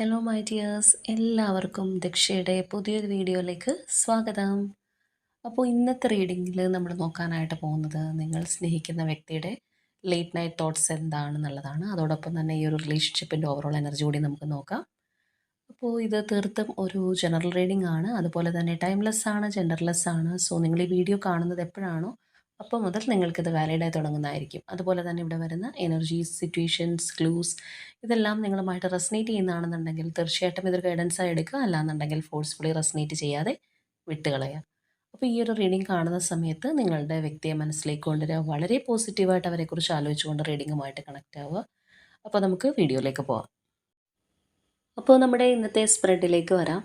Hello my dears എല്ലാവർക്കും ദക്ഷയുടെ പുതിയൊരു വീഡിയോയിലേക്ക് സ്വാഗതം. അപ്പോൾ ഇന്നത്തെ റീഡിങ്ങിൽ നമ്മൾ നോക്കാനായിട്ട് പോകുന്നത് നിങ്ങൾ സ്നേഹിക്കുന്ന വ്യക്തിയുടെ ലേറ്റ് നൈറ്റ് തോട്ട്സ് എന്താണെന്നുള്ളതാണ്. അതോടൊപ്പം തന്നെ ഈ ഒരു റിലേഷൻഷിപ്പിന്റെ ഓവറോൾ എനർജി കൂടി നമുക്ക് നോക്കാം. അപ്പോൾ ഇത് തീർത്തും ഒരു ജനറൽ റീഡിംഗ് ആണ്. അതുപോലെ തന്നെ ടൈംലെസ് ആണ് ജെൻഡർലെസ് ആണ്. സോ നിങ്ങൾ ഈ വീഡിയോ കാണുന്നത് എപ്പോഴാണോ അപ്പോൾ മുതൽ നിങ്ങൾക്കിത് വാലിഡായി തുടങ്ങുന്നതായിരിക്കും. അതുപോലെ തന്നെ ഇവിടെ വരുന്ന എനർജീസ് സിറ്റുവേഷൻസ് ക്ലൂസ് ഇതെല്ലാം നിങ്ങളുമായിട്ട് റെസനേറ്റ് ചെയ്യുന്നതാണെന്നുണ്ടെങ്കിൽ തീർച്ചയായിട്ടും ഇതൊരു ഗൈഡൻസായി എടുക്കുക. അല്ലാന്നുണ്ടെങ്കിൽ ഫോഴ്സ്ഫുള്ളി റെസനേറ്റ് ചെയ്യാതെ വിട്ടുകളയാം അപ്പോൾ ഈ ഒരു റീഡിംഗ് കാണുന്ന സമയത്ത് നിങ്ങളുടെ വ്യക്തിയെ മനസ്സിലേക്ക് കൊണ്ടുവരിക. വളരെ പോസിറ്റീവായിട്ട് അവരെക്കുറിച്ച് ആലോചിച്ചുകൊണ്ട് റീഡിങ്ങുമായിട്ട് കണക്റ്റ് ആവുക. അപ്പോൾ നമുക്ക് വീഡിയോയിലേക്ക് പോവാം. അപ്പോൾ നമ്മുടെ ഇന്നത്തെ സ്പ്രെഡിലേക്ക് വരാം.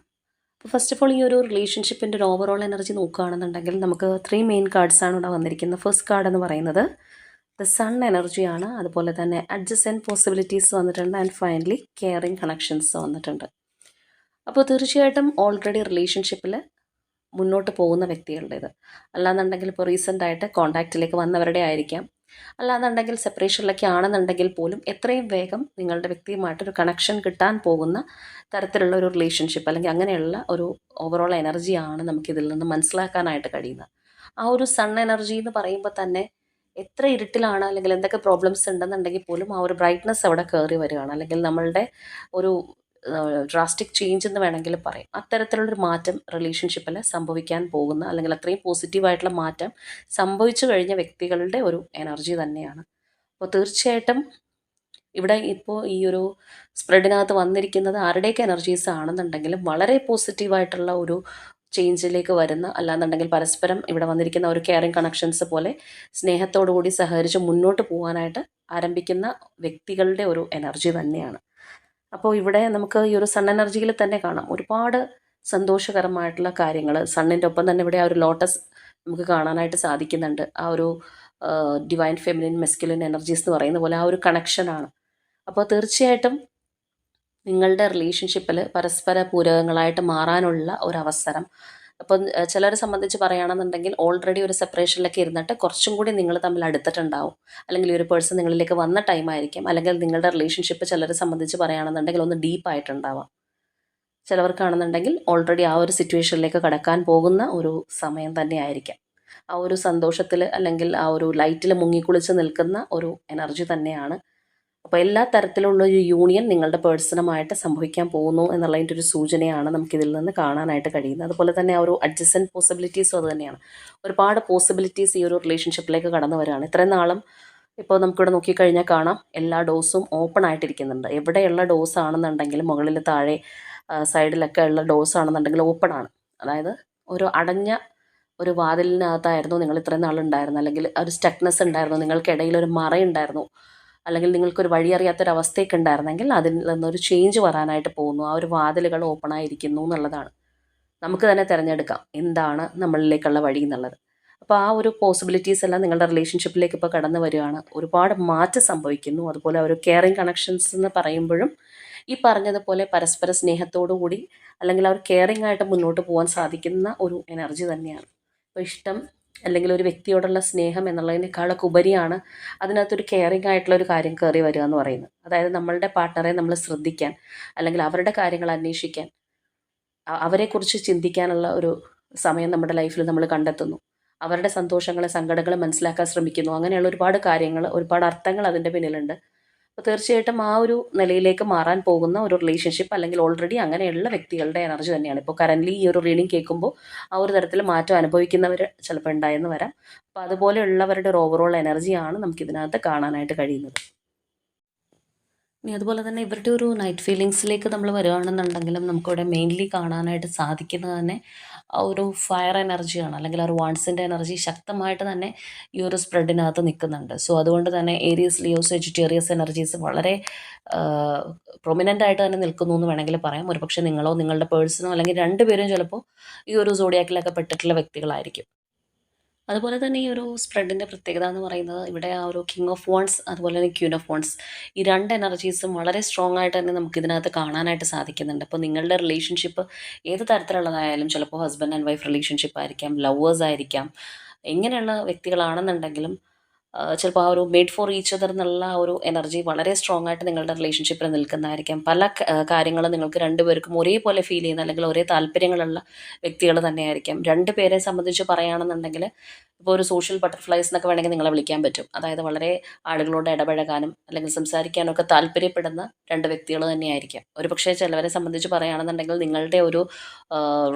അപ്പോൾ ഫസ്റ്റ് ഓഫ് ഓൾ ഈ ഒരു റിലേഷൻഷിപ്പിന്റെ ഒരു ഓവറോൾ എനർജി നോക്കുകയാണെന്നുണ്ടെങ്കിൽ നമുക്ക് ത്രീ മെയിൻ കാർഡ്സാണ് ഇവിടെ വന്നിരിക്കുന്നത്. ഫസ്റ്റ് കാർഡ് എന്ന് പറയുന്നത് ദ സൺ എനർജിയാണ് അതുപോലെ തന്നെ അഡ്ജസ്റ്റ് പോസിബിലിറ്റീസ് വന്നിട്ടുണ്ട്. ആൻഡ് ഫൈനലി കെയറിങ് കണക്ഷൻസ് വന്നിട്ടുണ്ട്. അപ്പോൾ തീർച്ചയായിട്ടും ഓൾറെഡി റിലേഷൻഷിപ്പിൽ മുന്നോട്ട് പോകുന്ന വ്യക്തികളുടേത്. അല്ലാന്നുണ്ടെങ്കിൽ ഇപ്പോൾ റീസെന്റായിട്ട് കോൺടാക്റ്റിലേക്ക് വന്നവരുടെ ആയിരിക്കാം. അല്ലാന്നുണ്ടെങ്കിൽ സെപ്പറേഷനിലൊക്കെ ആണെന്നുണ്ടെങ്കിൽ പോലും എത്രയും വേഗം നിങ്ങളുടെ വ്യക്തിയുമായിട്ടൊരു കണക്ഷൻ കിട്ടാൻ പോകുന്ന തരത്തിലുള്ള ഒരു റിലേഷൻഷിപ്പ് അല്ലെങ്കിൽ അങ്ങനെയുള്ള ഒരു ഓവറോൾ എനർജിയാണ് നമുക്കിതിൽ നിന്ന് മനസ്സിലാക്കാനായിട്ട് കഴിയുന്നത്. ആ ഒരു സൺ എനർജി എന്ന് പറയുമ്പോൾ തന്നെ എത്ര ഇരുട്ടിലാണ് അല്ലെങ്കിൽ എന്തൊക്കെ പ്രോബ്ലംസ് ഉണ്ടെന്നുണ്ടെങ്കിൽ പോലും ആ ഒരു ബ്രൈറ്റ്നസ് അവിടെ കയറി വരികയാണ്. അല്ലെങ്കിൽ നമ്മളുടെ ഒരു ഡ്രാസ്റ്റിക് ചേഞ്ച് എന്ന് വേണമെങ്കിൽ പറയാം. അത്തരത്തിലുള്ളൊരു മാറ്റം റിലേഷൻഷിപ്പിൽ സംഭവിക്കാൻ പോകുന്ന അല്ലെങ്കിൽ അത്രയും പോസിറ്റീവായിട്ടുള്ള മാറ്റം സംഭവിച്ചു കഴിഞ്ഞ വ്യക്തികളുടെ ഒരു എനർജി തന്നെയാണ്. അപ്പോൾ തീർച്ചയായിട്ടും ഇവിടെ ഇപ്പോൾ ഈ ഒരു സ്പ്രെഡിനകത്ത് വന്നിരിക്കുന്നത് ആരുടെയൊക്കെ എനർജീസ് ആണെന്നുണ്ടെങ്കിലും വളരെ പോസിറ്റീവായിട്ടുള്ള ഒരു ചേഞ്ചിലേക്ക് വരുന്ന അല്ലാന്നുണ്ടെങ്കിൽ പരസ്പരം ഇവിടെ വന്നിരിക്കുന്ന ഒരു കെയറിങ് കണക്ഷൻസ് പോലെ സ്നേഹത്തോടു കൂടി സഹകരിച്ച് മുന്നോട്ട് പോകാനായിട്ട് ആരംഭിക്കുന്ന വ്യക്തികളുടെ ഒരു എനർജി തന്നെയാണ്. അപ്പോൾ ഇവിടെ നമുക്ക് ഈ ഒരു സൺ എനർജിയിൽ തന്നെ കാണാം. ഒരുപാട് സന്തോഷകരമായിട്ടുള്ള കാര്യങ്ങൾ സണ്ണിന്റെ ഒപ്പം തന്നെ ഇവിടെ ആ ഒരു ലോട്ടസ് നമുക്ക് കാണാനായിട്ട് സാധിക്കുന്നുണ്ട്. ആ ഒരു ഡിവൈൻ ഫെമിനിൻ മെസ്കുലിൻ എനർജീസ് എന്ന് പറയുന്ന പോലെ ആ ഒരു കണക്ഷനാണ് അപ്പോൾ തീർച്ചയായിട്ടും നിങ്ങളുടെ റിലേഷൻഷിപ്പിൽ പരസ്പര പൂരകങ്ങളായിട്ട് മാറാനുള്ള ഒരു അവസരം അപ്പം ചിലരെ സംബന്ധിച്ച് പറയുകയാണെന്നുണ്ടെങ്കിൽ ഓൾറെഡി ഒരു സെപ്പറേഷനിലൊക്കെ ഇരുന്നിട്ട് കുറച്ചും കൂടി നിങ്ങൾ തമ്മിൽ അടുത്തിട്ടുണ്ടാവും. അല്ലെങ്കിൽ ഒരു പേഴ്സൺ നിങ്ങളിലേക്ക് വന്ന ടൈം ആയിരിക്കും. അല്ലെങ്കിൽ നിങ്ങളുടെ റിലേഷൻഷിപ്പ് ചിലരെ സംബന്ധിച്ച് പറയുകയാണെന്നുണ്ടെങ്കിൽ ഒന്ന് ഡീപ്പായിട്ടുണ്ടാവാം ചിലവർക്കാണെന്നുണ്ടെങ്കിൽ ഓൾറെഡി ആ ഒരു സിറ്റുവേഷനിലേക്ക് കടക്കാൻ പോകുന്ന ഒരു സമയം തന്നെ ആയിരിക്കാം. ആ ഒരു സന്തോഷത്തിൽ അല്ലെങ്കിൽ ആ ഒരു ലൈറ്റിൽ മുങ്ങിക്കുളിച്ച് നിൽക്കുന്ന ഒരു എനർജി തന്നെയാണ് അപ്പോൾ എല്ലാ തരത്തിലുള്ള ഒരു യൂണിയൻ നിങ്ങളുടെ പേഴ്സണമായിട്ട് സംഭവിക്കാൻ പോകുന്നു എന്നുള്ളതിന്റെ ഒരു സൂചനയാണ് നമുക്കിതിൽ നിന്ന് കാണാനായിട്ട് കഴിയുന്നത്. അതുപോലെ തന്നെ ആ ഒരു അഡ്ജസ്റ്റന്റ് പോസിബിലിറ്റീസും അത് തന്നെയാണ്. ഒരുപാട് പോസിബിലിറ്റീസ് ഈ ഒരു റിലേഷൻഷിപ്പിലേക്ക് കടന്നു വരികയാണ്. ഇത്രയും നാളും ഇപ്പോൾ നമുക്കിവിടെ നോക്കിക്കഴിഞ്ഞാൽ കാണാം. എല്ലാ ഡോസും ഓപ്പൺ ആയിട്ടിരിക്കുന്നുണ്ട്. എവിടെയുള്ള ഡോസ് ആണെന്നുണ്ടെങ്കിലും മുകളിൽ താഴെ സൈഡിലൊക്കെ ഉള്ള ഡോസ് ആണെന്നുണ്ടെങ്കിൽ ഓപ്പൺ ആണ്. അതായത് ഒരു അടഞ്ഞ ഒരു വാതിലിനകത്തായിരുന്നു നിങ്ങൾ ഇത്രയും നാളുണ്ടായിരുന്നു അല്ലെങ്കിൽ ഒരു സ്റ്റക്നെസ് ഉണ്ടായിരുന്നു. നിങ്ങൾക്കിടയിൽ ഒരു മറയുണ്ടായിരുന്നു. അല്ലെങ്കിൽ നിങ്ങൾക്കൊരു വഴി അറിയാത്തൊരവസ്ഥയൊക്കെ ഉണ്ടായിരുന്നെങ്കിൽ അതിൽ നിന്നൊരു ചേഞ്ച് വരാനായിട്ട് പോകുന്നു. ആ ഒരു വാതിലുകൾ ഓപ്പൺ ആയിരിക്കുന്നു എന്നുള്ളതാണ്. നമുക്ക് തന്നെ തിരഞ്ഞെടുക്കാം എന്താണ് നമ്മളിലേക്കുള്ള വഴി എന്നുള്ളത്. അപ്പോൾ ആ ഒരു പോസിബിലിറ്റീസ് എല്ലാം നിങ്ങളുടെ റിലേഷൻഷിപ്പിലേക്ക് ഇപ്പോൾ കടന്നു വരികയാണ്. ഒരുപാട് മാറ്റം സംഭവിക്കുന്നു. അതുപോലെ ഒരു കെയറിങ് കണക്ഷൻസ് എന്ന് പറയുമ്പോഴും ഈ പറഞ്ഞതുപോലെ പരസ്പര കൂടി അല്ലെങ്കിൽ ആ ഒരു കെയറിങ് ആയിട്ട് മുന്നോട്ട് പോകാൻ സാധിക്കുന്ന ഒരു എനർജി തന്നെയാണ്. അപ്പോൾ ഇഷ്ടം അല്ലെങ്കിൽ ഒരു വ്യക്തിയോടുള്ള സ്നേഹം എന്നുള്ളതിനേക്കാളൊക്കെ ഉപരിയാണ് അതിനകത്തൊരു കെയറിങ് ആയിട്ടുള്ള ഒരു കാര്യം കയറി വരിക എന്ന് പറയുന്നത്. അതായത് നമ്മളുടെ പാർട്ട്ണറെ നമ്മൾ ശ്രദ്ധിക്കാൻ അല്ലെങ്കിൽ അവരുടെ കാര്യങ്ങൾ അന്വേഷിക്കാൻ അവരെക്കുറിച്ച് ചിന്തിക്കാനുള്ള ഒരു സമയം നമ്മുടെ ലൈഫിൽ നമ്മൾ കണ്ടെത്തുന്നു. അവരുടെ സന്തോഷങ്ങളെ സങ്കടങ്ങളെ മനസ്സിലാക്കാൻ ശ്രമിക്കുന്നു. അങ്ങനെയുള്ള ഒരുപാട് കാര്യങ്ങൾ ഒരുപാട് അർത്ഥങ്ങൾ അതിന്റെ പിന്നിലുണ്ട്. അപ്പോൾ തീർച്ചയായിട്ടും ആ ഒരു നിലയിലേക്ക് മാറാൻ പോകുന്ന ഒരു റിലേഷൻഷിപ്പ് അല്ലെങ്കിൽ ഓൾറെഡി അങ്ങനെയുള്ള വ്യക്തികളുടെ എനർജി തന്നെയാണ്. ഇപ്പോൾ കറന്റ്ലി ഈ ഒരു റീഡിങ് കേൾക്കുമ്പോൾ ആ ഒരു തരത്തിൽ മാറ്റം അനുഭവിക്കുന്നവർ ചിലപ്പോൾ ഉണ്ടായെന്ന് വരാം. അപ്പോൾ അതുപോലെയുള്ളവരുടെ ഒരു ഓവറോൾ എനർജിയാണ് നമുക്കിതിനകത്ത് കാണാനായിട്ട് കഴിയുന്നത്. ഇനി അതുപോലെ തന്നെ ഇവരുടെ ഒരു നൈറ്റ് ഫീലിങ്സിലേക്ക് നമ്മൾ വരികയാണെന്നുണ്ടെങ്കിലും നമുക്കിവിടെ മെയിൻലി കാണാനായിട്ട് സാധിക്കുന്നത് തന്നെ ഒരു ഫയർ എനർജിയാണ് അല്ലെങ്കിൽ ഒരു വാൺസിന്റെ എനർജി ശക്തമായിട്ട് തന്നെ ഈ ഒരു സ്പ്രെഡിനകത്ത് നിൽക്കുന്നുണ്ട്. സോ അതുകൊണ്ട് തന്നെ ഏരിയസ് ലിയോസ് വെജിറ്റേറിയസ് എനർജീസ് വളരെ പ്രൊമിനന്റ് ആയിട്ട് തന്നെ നിൽക്കുന്നു എന്ന് വേണമെങ്കിൽ പറയാം. ഒരുപക്ഷെ നിങ്ങളോ നിങ്ങളുടെ പേഴ്സണോ അല്ലെങ്കിൽ രണ്ടുപേരും ചിലപ്പോൾ ഈ ഒരു സോഡിയാക്കിലൊക്കെ പെട്ടിട്ടുള്ള വ്യക്തികളായിരിക്കും. അതുപോലെ തന്നെ ഈ ഒരു സ്പ്രെഡിന്റെ പ്രത്യേകത എന്ന് പറയുന്നത് ഇവിടെ ആ ഒരു കിങ് ഓഫ് വോൺസ് അതുപോലെ തന്നെ ക്യൂൻ ഓഫ് വോൺസ് ഈ രണ്ട് എനർജീസും വളരെ സ്ട്രോങ് ആയിട്ട് തന്നെ നമുക്ക് ഇതിനകത്ത് കാണാനായിട്ട് സാധിക്കുന്നുണ്ട്. അപ്പോൾ നിങ്ങളുടെ റിലേഷൻഷിപ്പ് ഏത് തരത്തിലുള്ളതായാലും ചിലപ്പോൾ ഹസ്ബൻഡ് ആൻഡ് വൈഫ് റിലേഷൻഷിപ്പ് ആയിരിക്കാം ലവേഴ്സ് ആയിരിക്കാം എങ്ങനെയുള്ള വ്യക്തികളാണെന്നുണ്ടെങ്കിലും ചിലപ്പോൾ ആ ഒരു മെയ്ഡ് ഫോർ ഈച്ച് അതർ എന്നുള്ള ആ ഒരു എനർജി വളരെ സ്ട്രോങ് ആയിട്ട് നിങ്ങളുടെ റിലേഷൻഷിപ്പിൽ നിൽക്കുന്നതായിരിക്കാം. പല കാര്യങ്ങളും നിങ്ങൾക്ക് രണ്ടുപേർക്കും ഒരേപോലെ ഫീൽ ചെയ്യുന്ന അല്ലെങ്കിൽ ഒരേ താല്പര്യങ്ങളുള്ള വ്യക്തികൾ തന്നെയായിരിക്കാം. രണ്ട് പേരെ സംബന്ധിച്ച് പറയുകയാണെന്നുണ്ടെങ്കിൽ ഇപ്പോൾ ഒരു സോഷ്യൽ ബട്ടർഫ്ലൈസ് എന്നൊക്കെ വേണമെങ്കിൽ നിങ്ങളെ വിളിക്കാൻ പറ്റും. അതായത് വളരെ ആളുകളോട് ഇടപഴകാനും അല്ലെങ്കിൽ സംസാരിക്കാനും ഒക്കെ താല്പര്യപ്പെടുന്ന രണ്ട് വ്യക്തികൾ തന്നെയായിരിക്കാം. ഒരു പക്ഷേ ചിലവരെ സംബന്ധിച്ച് പറയുകയാണെന്നുണ്ടെങ്കിൽ നിങ്ങളുടെ ഒരു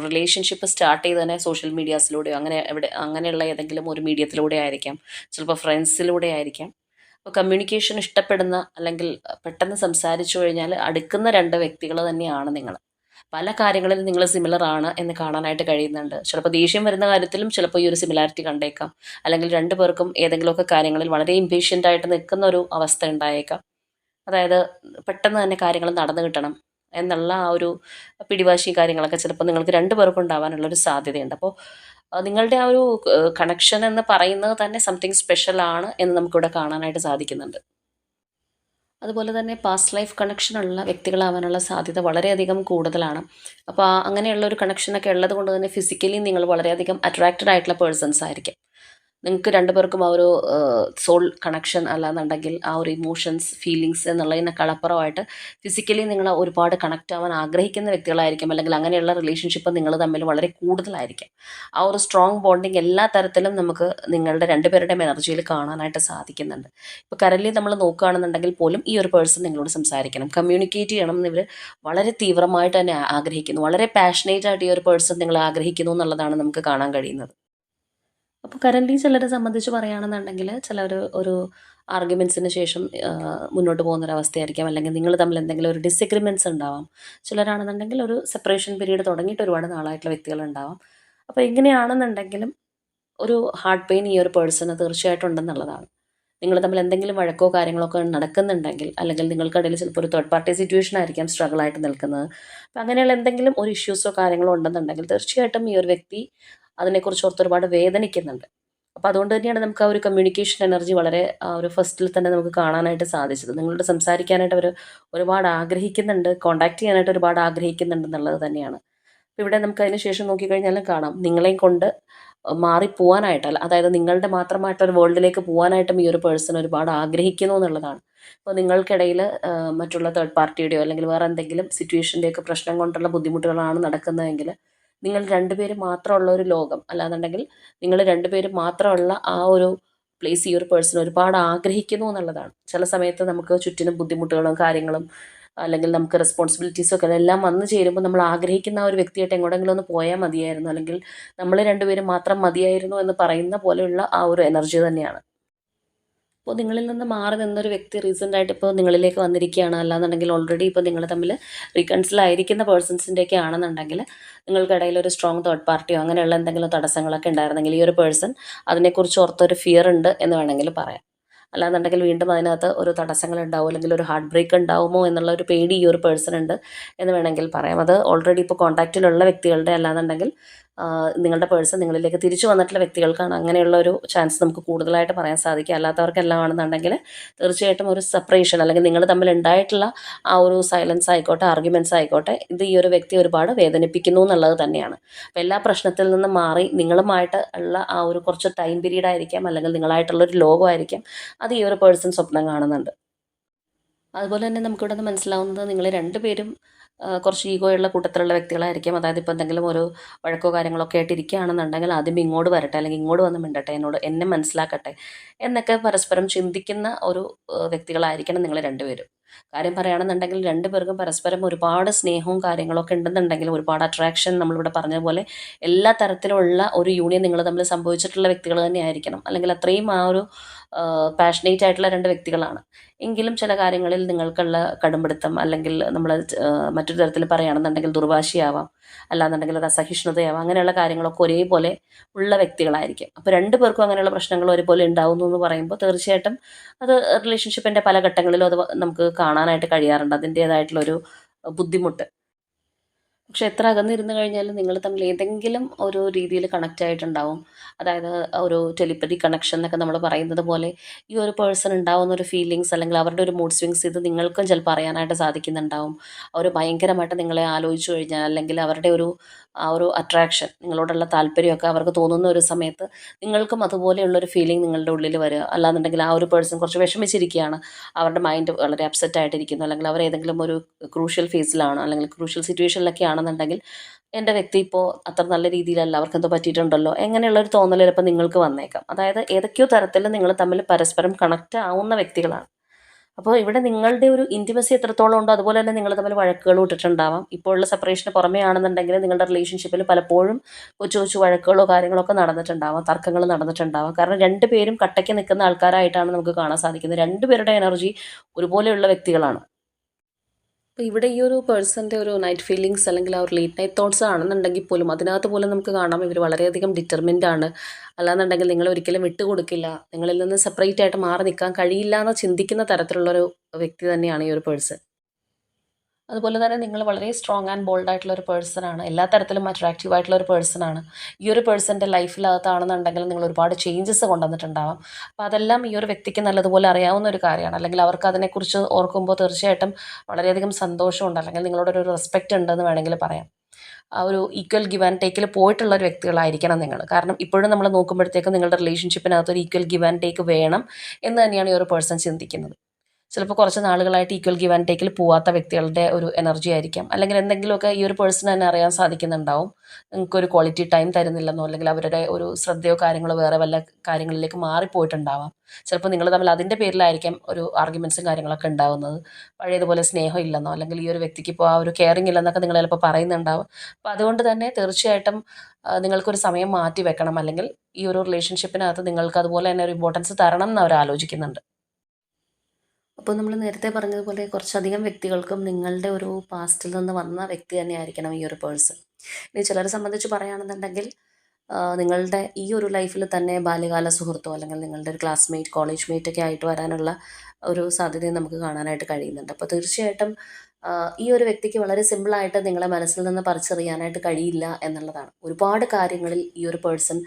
റിലേഷൻഷിപ്പ് സ്റ്റാർട്ട് ചെയ്ത് തന്നെ സോഷ്യൽ മീഡിയാസിലൂടെയോ അങ്ങനെ എവിടെ അങ്ങനെയുള്ള ഏതെങ്കിലും ഒരു മീഡിയത്തിലൂടെ ആയിരിക്കാം. ചിലപ്പോൾ ഫ്രണ്ട്സിലൂടെ ആയിരിക്കാം. അപ്പോൾ കമ്മ്യൂണിക്കേഷൻ ഇഷ്ടപ്പെടുന്ന അല്ലെങ്കിൽ പെട്ടെന്ന് സംസാരിച്ചു കഴിഞ്ഞാൽ അടുക്കുന്ന രണ്ട് വ്യക്തികൾ തന്നെയാണ് നിങ്ങൾ. പല കാര്യങ്ങളിലും നിങ്ങൾ സിമിലർ ആണ് എന്ന് കാണാനായിട്ട് കഴിയുന്നുണ്ട്. ചിലപ്പോൾ ദേഷ്യം വരുന്ന കാര്യത്തിലും ചിലപ്പോൾ ഈ ഒരു സിമിലാരിറ്റി കണ്ടേക്കാം. അല്ലെങ്കിൽ രണ്ടു പേർക്കും ഏതെങ്കിലുമൊക്കെ കാര്യങ്ങളിൽ വളരെ ഇമ്പേഷ്യന്റ് ആയിട്ട് നിൽക്കുന്ന ഒരു അവസ്ഥ ഉണ്ടായേക്കാം. അതായത് പെട്ടെന്ന് തന്നെ കാര്യങ്ങൾ നടന്നു കിട്ടണം എന്നുള്ള ആ ഒരു പിടിവാശി കാര്യങ്ങളൊക്കെ ചിലപ്പോൾ നിങ്ങൾക്ക് രണ്ടു പേർക്കും ഉണ്ടാവാനുള്ളൊരു സാധ്യതയുണ്ട്. അപ്പോൾ നിങ്ങളുടെ ആ ഒരു കണക്ഷൻ എന്ന് പറയുന്നത് തന്നെ സംതിങ് സ്പെഷ്യൽ ആണ് എന്ന് നമുക്കിവിടെ കാണാനായിട്ട് സാധിക്കുന്നുണ്ട്. അതുപോലെ തന്നെ പാസ്റ്റ് ലൈഫ് കണക്ഷനുള്ള വ്യക്തികളാവാനുള്ള സാധ്യത വളരെയധികം കൂടുതലാണ്. അപ്പോൾ അങ്ങനെയുള്ള ഒരു കണക്ഷനൊക്കെ ഉള്ളത് കൊണ്ട് തന്നെ ഫിസിക്കലി നിങ്ങൾ വളരെയധികം അട്രാക്റ്റഡ് ആയിട്ടുള്ള പേഴ്സൺസ് ആയിരിക്കും. നിങ്ങൾക്ക് രണ്ടുപേർക്കും ആ ഒരു സോൾ കണക്ഷൻ അല്ലാന്നുണ്ടെങ്കിൽ ആ ഒരു ഇമോഷൻസ് ഫീലിങ്സ് എന്നുള്ളതിനെ അപ്പുറമായിട്ട് ഫിസിക്കലി നിങ്ങൾ ഒരുപാട് കണക്റ്റ് ആവാൻ ആഗ്രഹിക്കുന്ന വ്യക്തികളായിരിക്കും. അല്ലെങ്കിൽ അങ്ങനെയുള്ള റിലേഷൻഷിപ്പ് നിങ്ങൾ തമ്മിൽ വളരെ കൂടുതലായിരിക്കും. ആ ഒരു സ്ട്രോങ് ബോണ്ടിങ് എല്ലാ തരത്തിലും നമുക്ക് നിങ്ങളുടെ രണ്ടുപേരുടെയും എനർജിയിൽ കാണാനായിട്ട് സാധിക്കുന്നുണ്ട്. ഇപ്പോൾ കരലി നമ്മൾ നോക്കുകയാണെന്നുണ്ടെങ്കിൽ പോലും ഈ ഒരു പേഴ്സൺ നിങ്ങളോട് സംസാരിക്കണം. കമ്മ്യൂണിക്കേറ്റ് ചെയ്യണം എന്ന് ഇവർ വളരെ തീവ്രമായിട്ട് തന്നെ ആഗ്രഹിക്കുന്നു. വളരെ പാഷനേറ്റ് ആയിട്ട് ഈ ഒരു പേഴ്സൺ നിങ്ങൾ ആഗ്രഹിക്കുന്നു എന്നുള്ളതാണ് നമുക്ക് കാണാൻ കഴിയുന്നത്. അപ്പോൾ കറന്റ് ചിലരെ സംബന്ധിച്ച് പറയുകയാണെന്നുണ്ടെങ്കിൽ ചിലർ ഒരു ആർഗ്യുമെൻസിന് ശേഷം മുന്നോട്ട് പോകുന്നൊരവസ്ഥയായിരിക്കാം. അല്ലെങ്കിൽ നിങ്ങൾ തമ്മിൽ എന്തെങ്കിലും ഒരു ഡിസഗ്രിമെന്റ്സ് ഉണ്ടാവാം. ചിലരാണെന്നുണ്ടെങ്കിൽ ഒരു സെപ്പറേഷൻ പീരീഡ് തുടങ്ങിയിട്ട് ഒരുപാട് നാളായിട്ടുള്ള വ്യക്തികളുണ്ടാവാം അപ്പോൾ ഇങ്ങനെയാണെന്നുണ്ടെങ്കിലും ഒരു ഹാർട്ട് പെയിൻ ഈ ഒരു പേഴ്സണ് തീർച്ചയായിട്ടും ഉണ്ടെന്നുള്ളതാണ്. നിങ്ങൾ തമ്മിൽ എന്തെങ്കിലും വഴക്കോ കാര്യങ്ങളോ ഒക്കെ നടക്കുന്നുണ്ടെങ്കിൽ അല്ലെങ്കിൽ നിങ്ങൾക്കിടയിൽ ചിലപ്പോൾ ഒരു തേർഡ് പാർട്ടി സിറ്റുവേഷൻ ആയിരിക്കാം സ്ട്രഗിൾ ആയിട്ട് നിൽക്കുന്നത്. അപ്പം അങ്ങനെയുള്ള എന്തെങ്കിലും ഒരു ഇഷ്യൂസോ കാര്യങ്ങളോ ഉണ്ടെന്നുണ്ടെങ്കിൽ തീർച്ചയായിട്ടും ഈ ഒരു വ്യക്തി അതിനെക്കുറിച്ച് ഓർത്ത് ഒരുപാട് വേദനിക്കുന്നുണ്ട്. അപ്പോൾ അതുകൊണ്ട് തന്നെയാണ് നമുക്ക് ആ ഒരു കമ്മ്യൂണിക്കേഷൻ എനർജി വളരെ ആ ഒരു ഫസ്റ്റിൽ തന്നെ നമുക്ക് കാണാനായിട്ട് സാധിച്ചത്. നിങ്ങളോട് സംസാരിക്കാനായിട്ട് അവർ ഒരുപാട് ആഗ്രഹിക്കുന്നുണ്ട്. കോണ്ടാക്ട് ചെയ്യാനായിട്ട് ഒരുപാട് ആഗ്രഹിക്കുന്നുണ്ട് എന്നുള്ളത് തന്നെയാണ്. അപ്പോൾ ഇവിടെ നമുക്ക് അതിന് ശേഷം നോക്കിക്കഴിഞ്ഞാലും കാണാം. നിങ്ങളെയും കൊണ്ട് മാറിപ്പോവാനായിട്ടല്ല അതായത് നിങ്ങളുടെ മാത്രമായിട്ടൊരു വേൾഡിലേക്ക് പോകാനായിട്ടും ഈ ഒരു പേഴ്സൺ ഒരുപാട് ആഗ്രഹിക്കുന്നു എന്നുള്ളതാണ്. അപ്പോൾ നിങ്ങൾക്കിടയിൽ മറ്റുള്ള തേർഡ് പാർട്ടിയുടെയോ അല്ലെങ്കിൽ വേറെ എന്തെങ്കിലും സിറ്റുവേഷന്റെയൊക്കെ പ്രശ്നം കൊണ്ടുള്ള ബുദ്ധിമുട്ടുകളാണ് നടക്കുന്നതെങ്കിൽ നിങ്ങൾ രണ്ടുപേര് മാത്രമുള്ള ഒരു ലോകം അല്ലാന്നുണ്ടെങ്കിൽ നിങ്ങൾ രണ്ടുപേര് മാത്രമുള്ള ആ ഒരു പ്ലേസ് ഈ ഒരു പേഴ്സൺ ഒരുപാട് ആഗ്രഹിക്കുന്നു എന്നുള്ളതാണ്. ചില സമയത്ത് നമുക്ക് ചുറ്റിനും ബുദ്ധിമുട്ടുകളും കാര്യങ്ങളും അല്ലെങ്കിൽ നമുക്ക് റെസ്പോൺസിബിലിറ്റീസും ഒക്കെ എല്ലാം വന്നു ചേരുമ്പോൾ നമ്മൾ ആഗ്രഹിക്കുന്ന ആ ഒരു വ്യക്തിയായിട്ട് എങ്ങോട്ടെങ്കിലും ഒന്ന് പോയാൽ മതിയായിരുന്നു അല്ലെങ്കിൽ നമ്മൾ രണ്ടുപേരും മാത്രം മതിയായിരുന്നു എന്ന് പറയുന്ന പോലെയുള്ള ആ ഒരു എനർജി തന്നെയാണ്. അപ്പോൾ നിങ്ങളിൽ നിന്ന് മാറി നിന്നൊരു വ്യക്തി റീസെന്റ് ആയിട്ട് ഇപ്പോൾ നിങ്ങളിലേക്ക് വന്നിരിക്കുകയാണ്. അല്ലാന്നുണ്ടെങ്കിൽ ഓൾറെഡി ഇപ്പോൾ നിങ്ങൾ തമ്മിൽ റീകൺസിൽ ആയിരിക്കുന്ന പേഴ്സൺസിന്റെയൊക്കെ ആണെന്നുണ്ടെങ്കിൽ നിങ്ങൾക്കിടയിൽ ഒരു സ്ട്രോങ് തേർഡ് പാർട്ടിയോ അങ്ങനെയുള്ള എന്തെങ്കിലും തടസ്സങ്ങളൊക്കെ ഉണ്ടായിരുന്നെങ്കിൽ ഈ ഒരു പേഴ്സൺ അതിനെക്കുറിച്ച് ഓർത്തൊരു ഫിയർ ഉണ്ട് എന്ന് വേണമെങ്കിൽ പറയാം. അല്ലാന്നുണ്ടെങ്കിൽ വീണ്ടും അതിനകത്ത് ഒരു തടസ്സങ്ങൾ ഉണ്ടാവും അല്ലെങ്കിൽ ഒരു ഹാർട്ട് ബ്രേക്ക് ഉണ്ടാവുമോ? എന്നുള്ള ഒരു പേടി ഈ ഒരു പേഴ്സൺ ഉണ്ട് എന്ന് വേണമെങ്കിൽ പറയാം. അത് ഓൾറെഡി ഇപ്പോൾ കോൺടാക്റ്റിലുള്ള വ്യക്തികളുടെ അല്ലാന്നുണ്ടെങ്കിൽ നിങ്ങളുടെ പേഴ്സൺ നിങ്ങളിലേക്ക് തിരിച്ചു വന്നിട്ടുള്ള വ്യക്തികൾക്കാണ് അങ്ങനെയുള്ള ഒരു ചാൻസ് നമുക്ക് കൂടുതലായിട്ട് പറയാൻ സാധിക്കുക. അല്ലാത്തവർക്കെല്ലാം ആണെന്നുണ്ടെങ്കിൽ തീർച്ചയായിട്ടും ഒരു സെപ്പറേഷൻ അല്ലെങ്കിൽ നിങ്ങൾ തമ്മിൽ ഉണ്ടായിട്ടുള്ള ആ ഒരു സൈലൻസ് ആയിക്കോട്ടെ ആർഗ്യുമെന്റ്സ് ആയിക്കോട്ടെ ഇത് ഈ ഒരു വ്യക്തി ഒരുപാട് വേദനിപ്പിക്കുന്നു എന്നുള്ളത് തന്നെയാണ്. അപ്പോൾ എല്ലാ പ്രശ്നത്തിൽ നിന്ന് മാറി നിങ്ങളുമായിട്ട് ഉള്ള ആ ഒരു കുറച്ച് ടൈം പീരീഡ് ആയിരിക്കാം അല്ലെങ്കിൽ നിങ്ങളായിട്ടുള്ള നിങ്ങളായിട്ടുള്ളൊരു ലോകമായിരിക്കാം അത് ഈ ഒരു പേഴ്സൺ സ്വപ്നം കാണുന്നുണ്ട്. അതുപോലെ തന്നെ നമുക്കിവിടെ നിന്ന് മനസ്സിലാവുന്നത് നിങ്ങൾ രണ്ടുപേരും കുറച്ച് ഈഗോയുള്ള കൂട്ടത്തിലുള്ള വ്യക്തികളായിരിക്കും. അതായത് ഇപ്പോൾ എന്തെങ്കിലും ഒരു വഴക്കോ കാര്യങ്ങളൊക്കെ ആയിട്ട് ഇരിക്കുകയാണെന്നുണ്ടെങ്കിൽ ആദ്യം ഇങ്ങോട്ട് വരട്ടെ അല്ലെങ്കിൽ ഇങ്ങോട്ട് വന്ന് മിണ്ടട്ടെ എന്നോട് എന്നെ മനസ്സിലാക്കട്ടെ എന്നൊക്കെ പരസ്പരം ചിന്തിക്കുന്ന ഒരു വ്യക്തികളായിരിക്കണം നിങ്ങൾ രണ്ടുപേരും. കാര്യം പറയുകയാണെന്നുണ്ടെങ്കിൽ രണ്ടുപേർക്കും പരസ്പരം ഒരുപാട് സ്നേഹവും കാര്യങ്ങളൊക്കെ ഉണ്ടെന്നുണ്ടെങ്കിൽ ഒരുപാട് അട്രാക്ഷൻ നമ്മളിവിടെ പറഞ്ഞതുപോലെ എല്ലാ തരത്തിലുള്ള ഒരു യൂണിയൻ നിങ്ങൾ തമ്മിൽ സംഭവിച്ചിട്ടുള്ള വ്യക്തികൾ തന്നെ ആയിരിക്കണം അല്ലെങ്കിൽ അത്രയും ആ ഒരു പാഷനേറ്റ് ആയിട്ടുള്ള രണ്ട് വ്യക്തികളാണ്. എങ്കിലും ചില കാര്യങ്ങളിൽ നിങ്ങൾക്കുള്ള കടുംപിടുത്തം അല്ലെങ്കിൽ നമ്മൾ മറ്റൊരു തരത്തിൽ പറയുകയാണെന്നുണ്ടെങ്കിൽ ദുർവാശിയാവാം. അല്ലാന്നുണ്ടെങ്കിൽ അത് അസഹിഷ്ണുതയാവാം അങ്ങനെയുള്ള കാര്യങ്ങളൊക്കെ ഒരേപോലെ ഉള്ള വ്യക്തികളായിരിക്കും. അപ്പോൾ രണ്ട് പേർക്കും അങ്ങനെയുള്ള പ്രശ്നങ്ങൾ ഒരുപോലെ ഉണ്ടാവുന്നു എന്ന് പറയുമ്പോൾ തീർച്ചയായിട്ടും അത് റിലേഷൻഷിപ്പിന്റെ പല ഘട്ടങ്ങളിലും അത് നമുക്ക് കാണാനായിട്ട് കഴിയാറുണ്ട്. അതിന്റേതായിട്ടുള്ളൊരു ബുദ്ധിമുട്ട്. പക്ഷെ എത്ര അകന്നിരുന്ന് കഴിഞ്ഞാലും നിങ്ങൾ തമ്മിൽ ഏതെങ്കിലും ഒരു രീതിയിൽ കണക്റ്റ് ആയിട്ടുണ്ടാവും. അതായത് ഒരു ടെലിപ്പതി കണക്ഷൻ എന്നൊക്കെ നമ്മൾ പറയുന്നത് പോലെ ഈ ഒരു പേഴ്സൺ ഉണ്ടാവുന്ന ഒരു ഫീലിങ്സ് അല്ലെങ്കിൽ അവരുടെ ഒരു മൂഡ് സ്വിങ്സ് ഇത് നിങ്ങൾക്കും ചിലപ്പോൾ അറിയാനായിട്ട് സാധിക്കുന്നുണ്ടാവും. അവർ ഭയങ്കരമായിട്ട് നിങ്ങളെ ആലോചിച്ചു കഴിഞ്ഞാൽ അല്ലെങ്കിൽ അവരുടെ ഒരു ആ ഒരു അട്രാക്ഷൻ നിങ്ങളോടുള്ള താല്പര്യമൊക്കെ അവർക്ക് തോന്നുന്ന ഒരു സമയത്ത് നിങ്ങൾക്കും അതുപോലെയുള്ള ഒരു ഫീലിംഗ് നിങ്ങളുടെ ഉള്ളിൽ വരിക. അല്ലാന്നുണ്ടെങ്കിൽ ആ ഒരു പേഴ്സൺ കുറച്ച് വിഷമിച്ചിരിക്കുകയാണ്. അവരുടെ മൈൻഡ് വളരെ അപ്സെറ്റ് ആയിട്ടിരിക്കുന്നു. അല്ലെങ്കിൽ അവർ ഏതെങ്കിലും ഒരു ക്രൂഷ്യൽ ഫേസിലാണ് അല്ലെങ്കിൽ ക്രൂഷ്യൽ സിറ്റുവേഷനിലൊക്കെ ആണെന്നുണ്ടെങ്കിൽ എന്റെ വ്യക്തി ഇപ്പോൾ അത്ര നല്ല രീതിയിലല്ല അവർക്ക് എന്തോ പറ്റിയിട്ടുണ്ടല്ലോ എങ്ങനെയുള്ള ഒരു തോന്നൽ ചിലപ്പോൾ നിങ്ങൾക്ക് വന്നേക്കാം. അതായത് ഏതൊക്കെയോ തരത്തിൽ നിങ്ങൾ തമ്മിൽ പരസ്പരം കണക്റ്റ് ആവുന്ന വ്യക്തികളാണ്. അപ്പോൾ ഇവിടെ നിങ്ങളുടെ ഒരു ഇന്റിമസി എത്രത്തോളം ഉണ്ടോ അതുപോലെ തന്നെ നിങ്ങൾ തമ്മിൽ വഴക്കുകൾ ഇട്ടിട്ടുണ്ടാവാം. ഇപ്പോഴുള്ള സെപ്പറേഷന് പുറമേ ആണെന്നുണ്ടെങ്കിൽ നിങ്ങളുടെ റിലേഷൻഷിപ്പിൽ പലപ്പോഴും കൊച്ചു കൊച്ചു വഴക്കുകളോ കാര്യങ്ങളോ ഒക്കെ നടന്നിട്ടുണ്ടാവാം തർക്കങ്ങൾ നടന്നിട്ടുണ്ടാവാം. കാരണം രണ്ട് പേരും കട്ടയ്ക്ക് നിൽക്കുന്ന ആൾക്കാരായിട്ടാണ് നമുക്ക് കാണാൻ സാധിക്കുന്നത്. രണ്ടുപേരുടെ എനർജി ഒരുപോലെയുള്ള വ്യക്തികളാണ്. അപ്പോൾ ഇവിടെ ഈ ഒരു പേഴ്സന്റെ ഒരു നൈറ്റ് ഫീലിങ്സ് അല്ലെങ്കിൽ ആ ഒരു ലേറ്റ് നൈറ്റ് തോട്ട്സ് ആണെന്നുണ്ടെങ്കിൽ പോലും അതിനകത്ത് പോലും നമുക്ക് കാണാം ഇവർ വളരെയധികം ഡിറ്റർമിന്റ് ആണ്. അല്ലാന്നുണ്ടെങ്കിൽ നിങ്ങൾ ഒരിക്കലും വിട്ടുകൊടുക്കില്ല നിങ്ങളിൽ നിന്ന് സെപ്പറേറ്റ് ആയിട്ട് മാറി നിൽക്കാൻ കഴിയില്ല എന്ന് ചിന്തിക്കുന്ന തരത്തിലുള്ളൊരു വ്യക്തി തന്നെയാണ് ഈ ഒരു പേഴ്സൺ അതുപോലെ തന്നെ നിങ്ങൾ വളരെ സ്ട്രോങ് ആൻഡ് ബോൾഡ് ആയിട്ടുള്ള ഒരു പേഴ്സൺ ആണ്. എല്ലാ തരത്തിലും അട്രാക്റ്റീവ് ആയിട്ടുള്ള ഒരു പേഴ്സൺ ആണ്. ഈ ഒരു പേഴ്സന്റെ ലൈഫിലകത്താണെന്നുണ്ടെങ്കിൽ നിങ്ങൾ ഒരുപാട് ചേഞ്ചസ് കൊണ്ടുവന്നിട്ടുണ്ടാവാം. അപ്പോൾ അതെല്ലാം ഈ ഒരു വ്യക്തിക്ക് നല്ലതുപോലെ അറിയാവുന്ന ഒരു കാര്യമാണ്. അല്ലെങ്കിൽ അവർക്ക് അതിനെക്കുറിച്ച് ഓർക്കുമ്പോൾ തീർച്ചയായിട്ടും വളരെയധികം സന്തോഷമുണ്ട്. അല്ലെങ്കിൽ നിങ്ങളോടൊരു റെസ്പെക്റ്റ് ഉണ്ടെന്ന് വേണമെങ്കിൽ പറയാം. ആ ഒരു ഈക്വൽ ഗിവ് ആൻഡ് ടേക്കിൽ പോയിട്ടുള്ള ഒരു വ്യക്തികളായിരിക്കണം നിങ്ങൾ. കാരണം ഇപ്പോഴും നമ്മൾ നോക്കുമ്പോഴത്തേക്കും നിങ്ങളുടെ റിലേഷൻഷിപ്പിനകത്ത് ഒരു ഈക്വൽ ഗിവ് ആൻഡ് ടേക്ക് വേണം എന്ന് തന്നെയാണ് ഈ ഒരു പേഴ്സൺ ചിന്തിക്കുന്നത്. ചിലപ്പോൾ കുറച്ച് നാളുകളായിട്ട് ഈക്വൽ ഗിവ് ആൻഡ് ടേക്കിൽ പോവാത്ത വ്യക്തികളുടെ ഒരു എനർജി ആയിരിക്കാം. അല്ലെങ്കിൽ എന്തെങ്കിലുമൊക്കെ ഈ ഒരു പേഴ്സൺ തന്നെ അറിയാൻ സാധിക്കുന്നുണ്ടാവും. നിങ്ങൾക്കൊരു ക്വാളിറ്റി ടൈം തരുന്നില്ലെന്നോ അല്ലെങ്കിൽ അവരുടെ ഒരു ശ്രദ്ധയോ കാര്യങ്ങളോ വേറെ വല്ല കാര്യങ്ങളിലേക്ക് മാറിപ്പോയിട്ടുണ്ടാവാം. ചിലപ്പോൾ നിങ്ങൾ തമ്മിൽ അതിന്റെ പേരിലായിരിക്കാം ഒരു ആർഗ്യുമെൻസും കാര്യങ്ങളൊക്കെ ഉണ്ടാവുന്നത്. പഴയതുപോലെ സ്നേഹം ഇല്ലെന്നോ അല്ലെങ്കിൽ ഈ ഒരു വ്യക്തിക്ക് ഇപ്പോൾ ആ ഒരു കെയറിങ് ഇല്ലെന്നൊക്കെ നിങ്ങൾ ചിലപ്പോൾ പറയുന്നുണ്ടാവും. അപ്പോൾ അതുകൊണ്ട് തന്നെ തീർച്ചയായിട്ടും നിങ്ങൾക്കൊരു സമയം മാറ്റി വെക്കണം. അല്ലെങ്കിൽ ഈ ഒരു റിലേഷൻഷിപ്പിനകത്ത് നിങ്ങൾക്ക് അതുപോലെ തന്നെ ഒരു ഇമ്പോർട്ടൻസ് തരണം എന്ന് അവർ ആലോചിക്കുന്നുണ്ട്. അപ്പോൾ നമ്മൾ നേരത്തെ പറഞ്ഞതുപോലെ കുറച്ചധികം വ്യക്തികൾക്കും നിങ്ങളുടെ ഒരു പാസ്റ്റിൽ നിന്ന് വന്ന വ്യക്തി തന്നെയായിരിക്കണം ഈ ഒരു പേഴ്സൺ ഇനി ചിലരെ സംബന്ധിച്ച് പറയുകയാണെന്നുണ്ടെങ്കിൽ നിങ്ങളുടെ ഈ ഒരു ലൈഫിൽ തന്നെ ബാല്യകാല സുഹൃത്തോ അല്ലെങ്കിൽ നിങ്ങളുടെ ഒരു ക്ലാസ്മേറ്റ് കോളേജ് മേറ്റ് ഒക്കെ ആയിട്ട് വരാനുള്ള ഒരു സാധ്യതയും നമുക്ക് കാണാനായിട്ട് കഴിയുന്നുണ്ട്. അപ്പോൾ തീർച്ചയായിട്ടും ഈ ഒരു വ്യക്തിക്ക് വളരെ സിമ്പിളായിട്ട് നിങ്ങളെ മനസ്സിൽ നിന്ന് പറിച്ചെറിയാനായിട്ട് കഴിയില്ല എന്നുള്ളതാണ്. ഒരുപാട് കാര്യങ്ങളിൽ ഈ ഒരു പേഴ്സൺ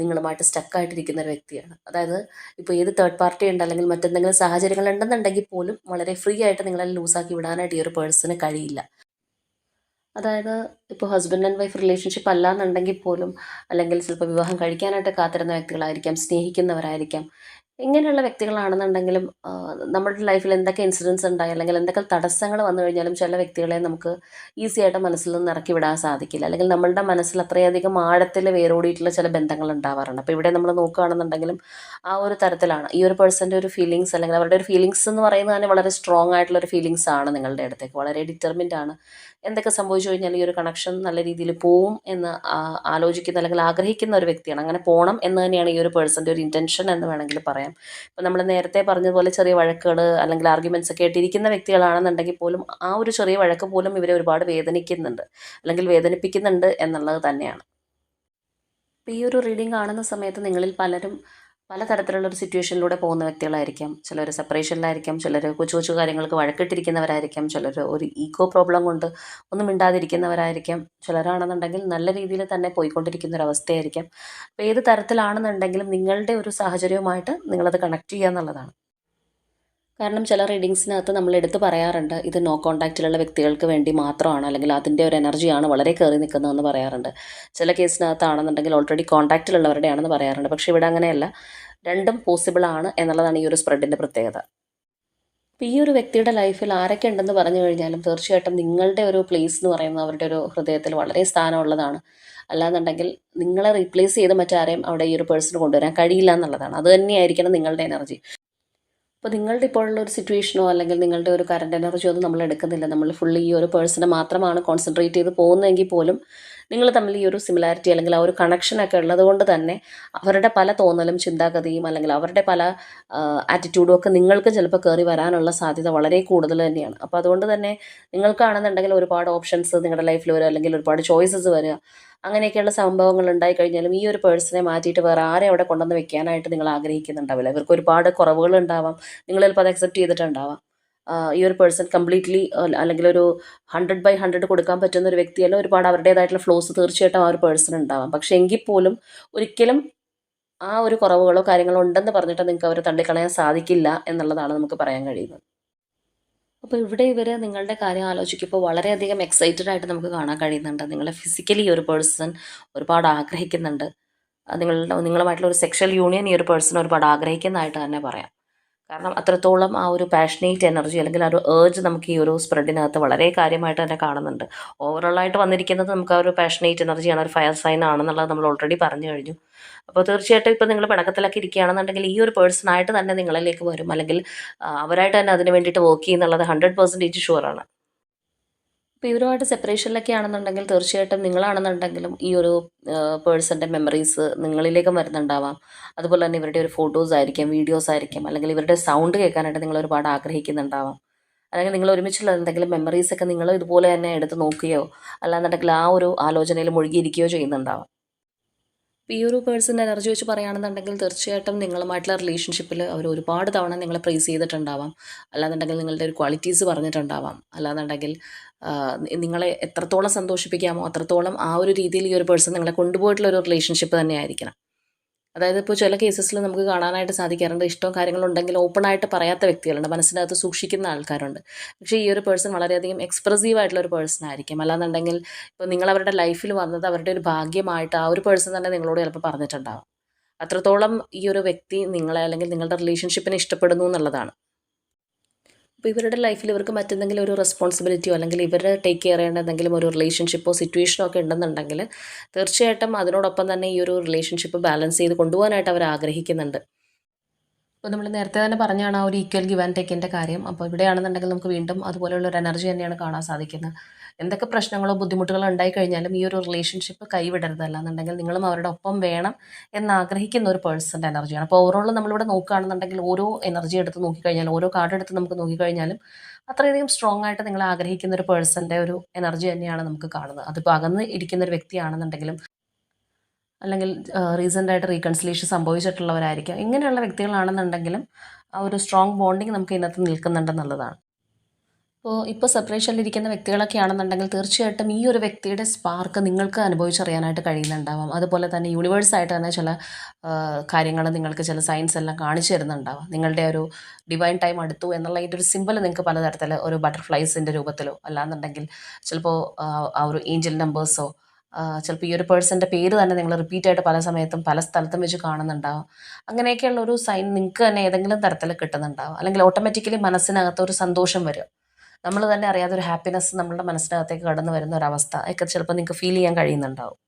നിങ്ങളുമായിട്ട് സ്റ്റക്കായിട്ടിരിക്കുന്ന ഒരു വ്യക്തിയാണ്. അതായത് ഇപ്പോൾ ഏത് തേർഡ് പാർട്ടി ഉണ്ട് അല്ലെങ്കിൽ മറ്റെന്തെങ്കിലും സാഹചര്യങ്ങൾ ഉണ്ടെന്നുണ്ടെങ്കിൽ പോലും വളരെ ഫ്രീ ആയിട്ട് നിങ്ങളെ ലൂസാക്കി വിടാനായിട്ട് ഈ ഒരു പേഴ്സണ് കഴിയില്ല. അതായത് ഇപ്പോൾ ഹസ്ബൻഡ് ആൻഡ് വൈഫ് റിലേഷൻഷിപ്പ് അല്ല എന്നുണ്ടെങ്കിൽ പോലും അല്ലെങ്കിൽ ചിലപ്പോൾ വിവാഹം കഴിക്കാനായിട്ട് കാത്തിരുന്ന വ്യക്തികളായിരിക്കാം സ്നേഹിക്കുന്നവരായിരിക്കാം ഇങ്ങനെയുള്ള വ്യക്തികളാണെന്നുണ്ടെങ്കിലും നമ്മുടെ ലൈഫിൽ എന്തൊക്കെ ഇൻസിഡൻസ് ഉണ്ടായി അല്ലെങ്കിൽ എന്തൊക്കെ തടസ്സങ്ങൾ വന്നു കഴിഞ്ഞാലും ചില വ്യക്തികളെ നമുക്ക് ഈസി ആയിട്ട് മനസ്സിൽ നിന്ന് ഇറക്കി വിടാൻ സാധിക്കില്ല. അല്ലെങ്കിൽ നമ്മളുടെ മനസ്സിൽ അത്രയധികം ആഴത്തിൽ വേരോടിയിട്ടുള്ള ചില ബന്ധങ്ങൾ ഉണ്ടാവാറുണ്ട്. അപ്പോൾ ഇവിടെ നമ്മൾ നോക്കുകയാണെന്നുണ്ടെങ്കിലും ആ ഒരു തരത്തിലാണ്. ഈ ഒരു പേഴ്സന്റെ ഒരു ഫീലിങ്സ് അല്ലെങ്കിൽ അവരുടെ ഒരു ഫീലിങ്സ് എന്ന് പറയുന്നത് തന്നെ വളരെ സ്ട്രോങ് ആയിട്ടുള്ള ഒരു ഫീലിങ്സ് ആണ് നിങ്ങളുടെ അടുത്തേക്ക്. വളരെ ഡിറ്റർമിൻഡ് ആണ് എന്തൊക്കെ സംഭവിച്ചു കഴിഞ്ഞാൽ ഈ ഒരു കണക്ഷൻ നല്ല രീതിയിൽ പോവും എന്ന് ആലോചിക്കുന്ന അല്ലെങ്കിൽ ആഗ്രഹിക്കുന്ന ഒരു വ്യക്തിയാണ്. അങ്ങനെ പോകണം എന്ന് തന്നെയാണ് ഈ ഒരു പേഴ്സന്റെ ഒരു ഇന്റൻഷൻ എന്ന് വേണമെങ്കിൽ പറയാം. ഇപ്പം നമ്മൾ നേരത്തെ പറഞ്ഞതുപോലെ ചെറിയ വഴക്കുകൾ അല്ലെങ്കിൽ ആർഗ്യുമെന്റ്സ് ഒക്കെ ആയിട്ടിരിക്കുന്ന വ്യക്തികളാണെന്നുണ്ടെങ്കിൽ പോലും ആ ഒരു ചെറിയ വഴക്ക് പോലും ഇവരെ ഒരുപാട് വേദനിക്കുന്നുണ്ട്. അല്ലെങ്കിൽ വേദനിപ്പിക്കുന്നുണ്ട് എന്നുള്ളത് തന്നെയാണ്. ഈ ഒരു റീഡിങ് കാണുന്ന സമയത്ത് നിങ്ങളിൽ പലരും പലതരത്തിലുള്ള ഒരു സിറ്റുവേഷനിലൂടെ പോകുന്ന വ്യക്തികളായിരിക്കാം. ചിലർ സെപ്പറേഷനിലായിരിക്കാം ചിലർ കൊച്ചു കൊച്ചു കാര്യങ്ങൾക്ക് വഴക്കിട്ടിരിക്കുന്നവരായിരിക്കാം ചിലർ ഒരു ഈഗോ പ്രോബ്ലം കൊണ്ട് ഒന്നും മിണ്ടാതിരിക്കുന്നവരായിരിക്കാം. ചിലരാണെന്നുണ്ടെങ്കിൽ നല്ല രീതിയിൽ തന്നെ പോയിക്കൊണ്ടിരിക്കുന്ന ഒരു അവസ്ഥയായിരിക്കാം അപ്പോൾ ഏത് തരത്തിലാണെന്നുണ്ടെങ്കിലും നിങ്ങളുടെ ഒരു സാഹചര്യവുമായിട്ട് നിങ്ങളത് കണക്ട് ചെയ്യുക എന്നുള്ളതാണ്. കാരണം ചില റീഡിങ്സിനകത്ത് നമ്മൾ എടുത്തു പറയാറുണ്ട് ഇത് നോ കോണ്ടാക്റ്റിലുള്ള വ്യക്തികൾക്ക് വേണ്ടി മാത്രമാണ് അല്ലെങ്കിൽ അതിന്റെ ഒരു എനർജിയാണ് വളരെ കയറി നിൽക്കുന്നതെന്ന് പറയാറുണ്ട്. ചില കേസിനകത്താണെന്നുണ്ടെങ്കിൽ ഓൾറെഡി കോണ്ടാക്റ്റിലുള്ളവരുടെയാണെന്ന് പറയാറുണ്ട്. പക്ഷേ ഇവിടെ അങ്ങനെയല്ല. രണ്ടും പോസിബിൾ ആണ് എന്നുള്ളതാണ് ഈ ഒരു സ്പ്രെഡിന്റെ പ്രത്യേകത. ഈ ഒരു വ്യക്തിയുടെ ലൈഫിൽ ആരൊക്കെ ഉണ്ടെന്ന് പറഞ്ഞു കഴിഞ്ഞാലും തീർച്ചയായിട്ടും നിങ്ങളുടെ ഒരു പ്ലേസ് എന്ന് പറയുന്നത് അവരുടെ ഒരു ഹൃദയത്തിൽ വളരെ സ്ഥാനമുള്ളതാണ്. അല്ലാന്നുണ്ടെങ്കിൽ നിങ്ങളെ റീപ്ലേസ് ചെയ്ത് മറ്റാരെയും അവിടെ ഈ ഒരു പേഴ്സൺ കൊണ്ടുവരാൻ കഴിയില്ല എന്നുള്ളതാണ്. അത് തന്നെയായിരിക്കണം നിങ്ങളുടെ എനർജി അപ്പോൾ നിങ്ങളുടെ ഇപ്പോഴുള്ള ഒരു സിറ്റുവേഷനോ അല്ലെങ്കിൽ നിങ്ങളുടെ ഒരു കറണ്ട് എനർജിയോ ഒന്നും നമ്മൾ എടുക്കുന്നില്ല. നമ്മൾ ഫുള്ളി ഈ ഒരു പേഴ്സണെ മാത്രമാണ് കോൺസെൻട്രേറ്റ് ചെയ്ത് പോകുന്നതെങ്കിൽ പോലും നിങ്ങൾ തമ്മിൽ ഈ ഒരു സിമിലാരിറ്റി അല്ലെങ്കിൽ ആ ഒരു കണക്ഷനൊക്കെ ഉള്ളത് കൊണ്ട് തന്നെ അവരുടെ പല തോന്നലും ചിന്താഗതിയും അല്ലെങ്കിൽ അവരുടെ പല ആറ്റിറ്റ്യൂഡും ഒക്കെ നിങ്ങൾക്ക് ചിലപ്പോൾ കയറി വരാനുള്ള സാധ്യത വളരെ കൂടുതൽ തന്നെയാണ്. അപ്പോൾ അതുകൊണ്ട് തന്നെ നിങ്ങൾക്കാണെന്നുണ്ടെങ്കിൽ ഒരുപാട് ഓപ്ഷൻസ് നിങ്ങളുടെ ലൈഫിൽ വരിക അല്ലെങ്കിൽ ഒരുപാട് ചോയ്സസ് വരിക. അങ്ങനെയൊക്കെയുള്ള സംഭവങ്ങൾ ഉണ്ടായി കഴിഞ്ഞാലും ഈ ഒരു പേഴ്സണെ മാറ്റിയിട്ട് വേറെ ആരെ അവിടെ കൊണ്ടുവന്ന് വെക്കാനായിട്ട് നിങ്ങൾ ആഗ്രഹിക്കുന്നുണ്ടാവില്ല? ഇവർക്ക് ഒരുപാട് കുറവുകൾ ഉണ്ടാവാം നിങ്ങൾ ചിലപ്പോൾ അത് അക്സെപ്റ്റ് ചെയ്തിട്ടുണ്ടാവാം. ഈ ഒരു പേഴ്സൺ കംപ്ലീറ്റ്ലി അല്ലെങ്കിൽ ഒരു ഹൺഡ്രഡ് ബൈ ഹൺഡ്രഡ് കൊടുക്കാൻ പറ്റുന്ന ഒരു വ്യക്തിയല്ല ഒരുപാട് അവരുടേതായിട്ടുള്ള ഫ്ലോസ് തീർച്ചയായിട്ടും ആ ഒരു പേഴ്സൺ ഉണ്ടാവാം. പക്ഷേ എങ്കിൽ പോലും ഒരിക്കലും ആ ഒരു കുറവുകളോ കാര്യങ്ങളോ ഉണ്ടെന്ന് പറഞ്ഞിട്ട് നിങ്ങൾക്ക് അവരെ തള്ളിക്കളയാൻ സാധിക്കില്ല എന്നുള്ളതാണ് നമുക്ക് പറയാൻ കഴിയുന്നത്. അപ്പോൾ ഇവിടെ ഇവർ നിങ്ങളുടെ കാര്യം ആലോചിക്കുമ്പോൾ വളരെയധികം എക്സൈറ്റഡ് ആയിട്ട് നമുക്ക് കാണാൻ കഴിയുന്നുണ്ട്. നിങ്ങളെ ഫിസിക്കലി ഒരു പേഴ്സൺ ഒരുപാട് ആഗ്രഹിക്കുന്നുണ്ട്. നിങ്ങളുടെ നിങ്ങളുമായിട്ടുള്ള ഒരു സെക്ഷൽ യൂണിയൻ ഈ ഒരു പേഴ്സൺ ഒരുപാട് ആഗ്രഹിക്കുന്നതായിട്ട് തന്നെ പറയാം. കാരണം അത്രത്തോളം ആ ഒരു പാഷനേറ്റ് എനർജി അല്ലെങ്കിൽ ആ ഒരു ഏർജ് നമുക്ക് ഈ ഒരു സ്പ്രെഡിനകത്ത് വളരെ കാര്യമായിട്ട് തന്നെ കാണുന്നുണ്ട്. ഓവറോളായിട്ട് വന്നിരിക്കുന്നത് നമുക്ക് ആ ഒരു പാഷനേറ്റ് എനർജിയാണ് ഒരു ഫയർ സൈൻ ആണെന്നുള്ളത് നമ്മൾ ഓൾറെഡി പറഞ്ഞു കഴിഞ്ഞു. അപ്പോൾ തീർച്ചയായിട്ടും ഇപ്പോൾ നിങ്ങൾ പിണക്കത്തിലൊക്കെ ഇരിക്കുകയാണെന്നുണ്ടെങ്കിൽ ഈ ഒരു പേഴ്സണായിട്ട് തന്നെ നിങ്ങളിലേക്ക് വരും. അല്ലെങ്കിൽ അവരായിട്ട് തന്നെ അതിന് വേണ്ടിയിട്ട് വർക്ക് ചെയ്യുന്നുള്ളത് ഹൺഡ്രഡ് പെർസെന്റേജ് ഷുവറാണ് ഇപ്പോൾ ഇവരുമായിട്ട് സെപ്പറേഷനിലൊക്കെ ആണെന്നുണ്ടെങ്കിൽ തീർച്ചയായിട്ടും നിങ്ങളാണെന്നുണ്ടെങ്കിലും ഈ ഒരു പേഴ്സന്റെ മെമ്മറീസ് നിങ്ങളിലേക്കും വരുന്നുണ്ടാവാം. അതുപോലെ തന്നെ ഇവരുടെ ഒരു ഫോട്ടോസ് ആയിരിക്കും വീഡിയോസ് ആയിരിക്കും അല്ലെങ്കിൽ ഇവരുടെ സൗണ്ട് കേൾക്കാനായിട്ട് നിങ്ങൾ ഒരുപാട് ആഗ്രഹിക്കുന്നുണ്ടാവാം. അല്ലെങ്കിൽ നിങ്ങൾ ഒരുമിച്ചുള്ള എന്തെങ്കിലും മെമ്മറീസ് ഒക്കെ നിങ്ങൾ ഇതുപോലെ തന്നെ എടുത്ത് നോക്കുകയോ അല്ലാന്നുണ്ടെങ്കിൽ ആ ഒരു ആലോചനയിൽ മുഴുകിയിരിക്കുകയോ ചെയ്യുന്നുണ്ടാവാം. ഈ ഒരു പേഴ്സന്റെ എനർജി വെച്ച് പറയുകയാണെന്നുണ്ടെങ്കിൽ തീർച്ചയായിട്ടും നിങ്ങളുമായിട്ടുള്ള റിലേഷൻഷിപ്പിൽ അവർ ഒരുപാട് തവണ നിങ്ങളെ പ്രൈസ് ചെയ്തിട്ടുണ്ടാവാം. അല്ലാന്നുണ്ടെങ്കിൽ നിങ്ങളുടെ ഒരു ക്വാളിറ്റീസ് പറഞ്ഞിട്ടുണ്ടാവാം. അല്ലാന്നുണ്ടെങ്കിൽ നിങ്ങളെ എത്രത്തോളം സന്തോഷിപ്പിക്കാമോ അത്രത്തോളം ആ ഒരു രീതിയിൽ ഈ ഒരു പേഴ്സൺ നിങ്ങളെ കൊണ്ടുപോയിട്ടുള്ള ഒരു റിലേഷൻഷിപ്പ് തന്നെ ആയിരിക്കണം അതായത് ഇപ്പോൾ ചില കേസസിൽ നമുക്ക് കാണാനായിട്ട് സാധിക്കാറുണ്ട്. ഇഷ്ടവും കാര്യങ്ങളുണ്ടെങ്കിൽ ഓപ്പൺ ആയിട്ട് പറയാത്ത വ്യക്തികളുണ്ട്. മനസ്സിനകത്ത് സൂക്ഷിക്കുന്ന ആൾക്കാരുണ്ട്. പക്ഷേ ഈ ഒരു പേഴ്സൺ വളരെയധികം എക്സ്പ്രസീവ് ആയിട്ടുള്ള ഒരു പേഴ്സൺ ആയിരിക്കും. അല്ലാന്നുണ്ടെങ്കിൽ ഇപ്പോൾ നിങ്ങൾ അവരുടെ ലൈഫിൽ വന്നത് അവരുടെ ഒരു ഭാഗ്യമായിട്ട് ആ ഒരു പേഴ്സൺ തന്നെ നിങ്ങളോട് ചിലപ്പോൾ പറഞ്ഞിട്ടുണ്ടാവാം. അത്രത്തോളം ഈ ഒരു വ്യക്തി നിങ്ങളെ അല്ലെങ്കിൽ നിങ്ങളുടെ റിലേഷൻഷിപ്പിനെ ഇഷ്ടപ്പെടുന്നു എന്നുള്ളതാണ്. അപ്പോൾ ഇവരുടെ ലൈഫിൽ ഇവർക്ക് മറ്റെന്തെങ്കിലും ഒരു റെസ്പോൺസിബിലിറ്റിയോ അല്ലെങ്കിൽ ഇവരെ ടേക്ക് കെയർ ചെയ്യേണ്ട എന്തെങ്കിലും ഒരു റിലേഷൻഷിപ്പോ സിറ്റുവേഷനോ ഒക്കെ ഉണ്ടെന്നുണ്ടെങ്കിൽ തീർച്ചയായിട്ടും അതിനോടൊപ്പം തന്നെ ഈ ഒരു റിലേഷൻഷിപ്പ് ബാലൻസ് ചെയ്ത് കൊണ്ടുപോകാനായിട്ട് അവർ ആഗ്രഹിക്കുന്നുണ്ട്. അപ്പോൾ നമ്മൾ നേരത്തെ തന്നെ പറഞ്ഞാണ് ആ ഒരു ഈക്വൽ ഗിവ് ആൻഡ് ടേക്കിന്റെ കാര്യം. അപ്പോൾ ഇവിടെയാണെന്നുണ്ടെങ്കിൽ നമുക്ക് വീണ്ടും അതുപോലെയുള്ള ഒരു എനർജി തന്നെയാണ് കാണാൻ സാധിക്കുന്നത്. എന്തൊക്കെ പ്രശ്നങ്ങളോ ബുദ്ധിമുട്ടുകളോ ഉണ്ടായി കഴിഞ്ഞാലും ഈ ഒരു റിലേഷൻഷിപ്പ് കൈവിടരുത് അല്ലാന്നുണ്ടെങ്കിൽ നിങ്ങളും അവരുടെ ഒപ്പം വേണം എന്നാഗ്രഹിക്കുന്ന ഒരു പേഴ്സന്റെ എനർജിയാണ് അപ്പോൾ ഓവറോൾ നമ്മളിവിടെ നോക്കുകയാണെന്നുണ്ടെങ്കിൽ ഓരോ എനർജി എടുത്ത് നോക്കിക്കഴിഞ്ഞാൽ ഓരോ കാർഡ് എടുത്ത് നമുക്ക് നോക്കിക്കഴിഞ്ഞാലും അത്രയധികം സ്ട്രോങ് ആയിട്ട് നിങ്ങൾ ആഗ്രഹിക്കുന്ന ഒരു പേഴ്സന്റെ ഒരു എനർജി തന്നെയാണ് നമുക്ക് കാണുന്നത്. അതിപ്പോൾ അകന്ന് ഇരിക്കുന്ന ഒരു വ്യക്തിയാണെന്നുണ്ടെങ്കിലും അല്ലെങ്കിൽ റീസെന്റ് ആയിട്ട് റീകൺസിലേഷൻ സംഭവിച്ചിട്ടുള്ളവരായിരിക്കാം. ഇങ്ങനെയുള്ള വ്യക്തികളാണെന്നുണ്ടെങ്കിലും ആ ഒരു സ്ട്രോങ് ബോണ്ടിങ് നമുക്ക് ഇന്നത്തെ നിൽക്കുന്നുണ്ടെന്നുള്ളതാണ് അപ്പോൾ ഇപ്പോൾ സെപ്പറേഷനിലിരിക്കുന്ന വ്യക്തികളൊക്കെ ആണെന്നുണ്ടെങ്കിൽ തീർച്ചയായിട്ടും ഈ ഒരു വ്യക്തിയുടെ സ്പാർക്ക് നിങ്ങൾക്ക് അനുഭവിച്ചറിയാനായിട്ട് കഴിയുന്നുണ്ടാവാം. അതുപോലെ തന്നെ യൂണിവേഴ്സായിട്ട് തന്നെ ചില കാര്യങ്ങൾ നിങ്ങൾക്ക് ചില സയൻസ് എല്ലാം കാണിച്ചു തരുന്നുണ്ടാവാം. നിങ്ങളുടെ ഒരു ഡിവൈൻ ടൈം അടുത്തു എന്നുള്ള അതിന്റെ ഒരു സിമ്പിൾ നിങ്ങൾക്ക് പലതരത്തിൽ ഒരു ബട്ടർഫ്ലൈസിന്റെ രൂപത്തിലോ അല്ലാന്നുണ്ടെങ്കിൽ ചിലപ്പോൾ ആ ഒരു ഏഞ്ചൽ നമ്പേഴ്സോ ചിലപ്പോൾ ഈ ഒരു പേഴ്സന്റെ പേര് തന്നെ നിങ്ങൾ റിപ്പീറ്റ് ആയിട്ട് പല സമയത്തും പല സ്ഥലത്തും വെച്ച് കാണുന്നുണ്ടാവും. അങ്ങനെയൊക്കെയുള്ള ഒരു സൈൻ നിങ്ങൾക്ക് തന്നെ ഏതെങ്കിലും തരത്തിൽ കിട്ടുന്നുണ്ടാവും. അല്ലെങ്കിൽ ഓട്ടോമാറ്റിക്കലി മനസ്സിനകത്ത് ഒരു സന്തോഷം വരും. നമ്മൾ തന്നെ അറിയാതെ ഒരു ഹാപ്പിനെസ് നമ്മളുടെ മനസ്സിനകത്തേക്ക് കടന്നു വരുന്ന ഒരവസ്ഥ. ഒക്കെ ചിലപ്പോൾ നിങ്ങൾക്ക് ഫീൽ ചെയ്യാൻ കഴിയുന്നുണ്ടാവും.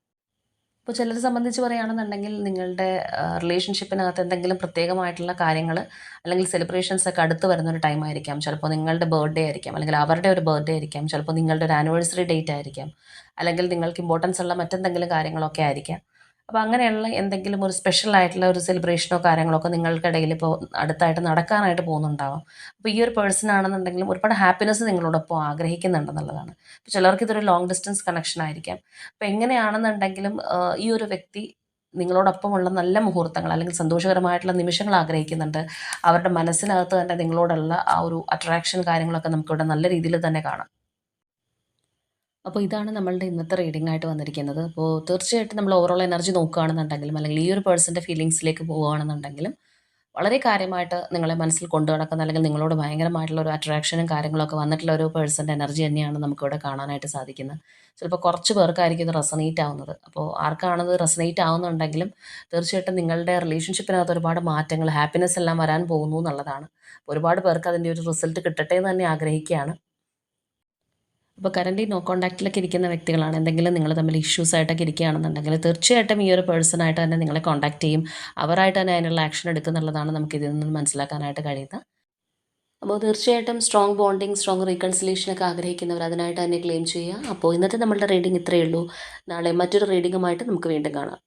ഇപ്പോൾ ചിലരെ സംബന്ധിച്ച് പറയുകയാണെന്നുണ്ടെങ്കിൽ നിങ്ങളുടെ റിലേഷൻഷിപ്പിനകത്ത് എന്തെങ്കിലും പ്രത്യേകമായിട്ടുള്ള കാര്യങ്ങൾ അല്ലെങ്കിൽ സെലിബ്രേഷൻസ് ഒക്കെ അടുത്ത് വരുന്ന ഒരു ടൈം ആയിരിക്കാം. ചിലപ്പോൾ നിങ്ങളുടെ ബർത്ത്ഡേ ആയിരിക്കാം. അല്ലെങ്കിൽ അവരുടെ ഒരു ബർത്ത്ഡേ ആയിരിക്കാം. ചിലപ്പോൾ നിങ്ങളുടെ ഒരു ആനിവേഴ്സറി ഡേറ്റ് ആയിരിക്കാം. അല്ലെങ്കിൽ നിങ്ങൾക്ക് ഇമ്പോർട്ടൻസ് ഉള്ള മറ്റെന്തെങ്കിലും കാര്യങ്ങളൊക്കെ ആയിരിക്കാം. അപ്പോൾ അങ്ങനെയുള്ള എന്തെങ്കിലും ഒരു സ്പെഷ്യൽ ആയിട്ടുള്ള ഒരു സെലിബ്രേഷനോ കാര്യങ്ങളോ ഒക്കെ നിങ്ങൾക്കിടയിൽ ഇപ്പോൾ അടുത്തായിട്ട് നടക്കാനായിട്ട് പോകുന്നുണ്ടാവാം. അപ്പോൾ ഈ ഒരു പേഴ്സൺ ആണെന്നുണ്ടെങ്കിലും ഒരുപാട് ഹാപ്പിനെസ് നിങ്ങളോടൊപ്പം ആഗ്രഹിക്കുന്നുണ്ടെന്നുള്ളതാണ്. അപ്പോൾ ചിലർക്ക് ഇതൊരു ലോങ് ഡിസ്റ്റൻസ് കണക്ഷൻ ആയിരിക്കാം. അപ്പോൾ എങ്ങനെയാണെന്നുണ്ടെങ്കിലും ഈ ഒരു വ്യക്തി നിങ്ങളോടൊപ്പമുള്ള നല്ല മുഹൂർത്തങ്ങൾ അല്ലെങ്കിൽ സന്തോഷകരമായിട്ടുള്ള നിമിഷങ്ങൾ ആഗ്രഹിക്കുന്നുണ്ട്. അവരുടെ മനസ്സിനകത്ത് തന്നെ നിങ്ങളോടുള്ള ആ ഒരു അട്രാക്ഷൻ കാര്യങ്ങളൊക്കെ നമുക്കിവിടെ നല്ല രീതിയിൽ തന്നെ കാണാം. അപ്പോൾ ഇതാണ് നമ്മളുടെ ഇന്നത്തെ റീഡിംഗ് ആയിട്ട് വന്നിരിക്കുന്നത്. അപ്പോൾ തീർച്ചയായിട്ടും നമ്മൾ ഓവറോൾ എനർജി നോക്കുകയാണെന്നുണ്ടെങ്കിലും അല്ലെങ്കിൽ ഈ ഒരു പേഴ്സന്റെ ഫീലിങ്സിലേക്ക് പോവുകയാണെന്നുണ്ടെങ്കിലും വളരെ കാര്യമായിട്ട് നിങ്ങളെ മനസ്സിൽ കൊണ്ടു നടക്കുന്ന അല്ലെങ്കിൽ നിങ്ങളോട് ഭയങ്കരമായിട്ടുള്ള ഒരു അട്രാക്ഷനും കാര്യങ്ങളൊക്കെ വന്നിട്ടുള്ള ഒരു പേഴ്സന്റെ എനർജി തന്നെയാണ് നമുക്കിവിടെ കാണാനായിട്ട് സാധിക്കുന്നത്. ചിലപ്പോൾ കുറച്ച് പേർക്കായിരിക്കും ഇത് റെസനേറ്റ് ആവുന്നത്. അപ്പോൾ ആർക്കാണത് റെസനേറ്റ് ആവുന്നുണ്ടെങ്കിലും തീർച്ചയായിട്ടും നിങ്ങളുടെ റിലേഷൻഷിപ്പിനകത്ത് ഒരുപാട് മാറ്റങ്ങൾ ഹാപ്പിനെസ് എല്ലാം വരാൻ പോകുന്നു എന്നുള്ളതാണ്. ഒരുപാട് പേർക്ക് അതിന്റെ ഒരു റിസൾട്ട് കിട്ടട്ടെ എന്ന് തന്നെ ആഗ്രഹിക്കുകയാണ്. അപ്പോൾ കറന്റ് നോ കോൺടാക്റ്റിലൊക്കെ ഇരിക്കുന്ന വ്യക്തികളാണ്. എന്തെങ്കിലും നിങ്ങൾ തമ്മിൽ ഇഷ്യൂസ് ആയിട്ടൊക്കെ ഇരിക്കുകയാണെന്നുണ്ടെങ്കിൽ തീർച്ചയായിട്ടും ഈ ഒരു പേഴ്സണായിട്ട് തന്നെ നിങ്ങളെ കോൺടാക്ട് ചെയ്യും. അവരായിട്ട് തന്നെ അതിനുള്ള ആക്ഷൻ എടുക്കുന്നുള്ളതാണ് നമുക്ക് ഇതിൽ നിന്ന് മനസ്സിലാക്കാനായിട്ട് കഴിയുന്നത്. അപ്പോൾ തീർച്ചയായിട്ടും സ്ട്രോങ് ബോണ്ടിങ് സ്ട്രോങ് റീകൺസിലേഷനൊക്കെ ആഗ്രഹിക്കുന്നവർ അതിനായിട്ട് തന്നെ ക്ലെയിം ചെയ്യുക. അപ്പോൾ ഇന്നത്തെ നമ്മളുടെ റീഡിംഗ് ഇത്രയേ ഉള്ളൂ. നാളെ മറ്റൊരു റീഡിങ്ങുമായിട്ട് നമുക്ക് വീണ്ടും കാണാം.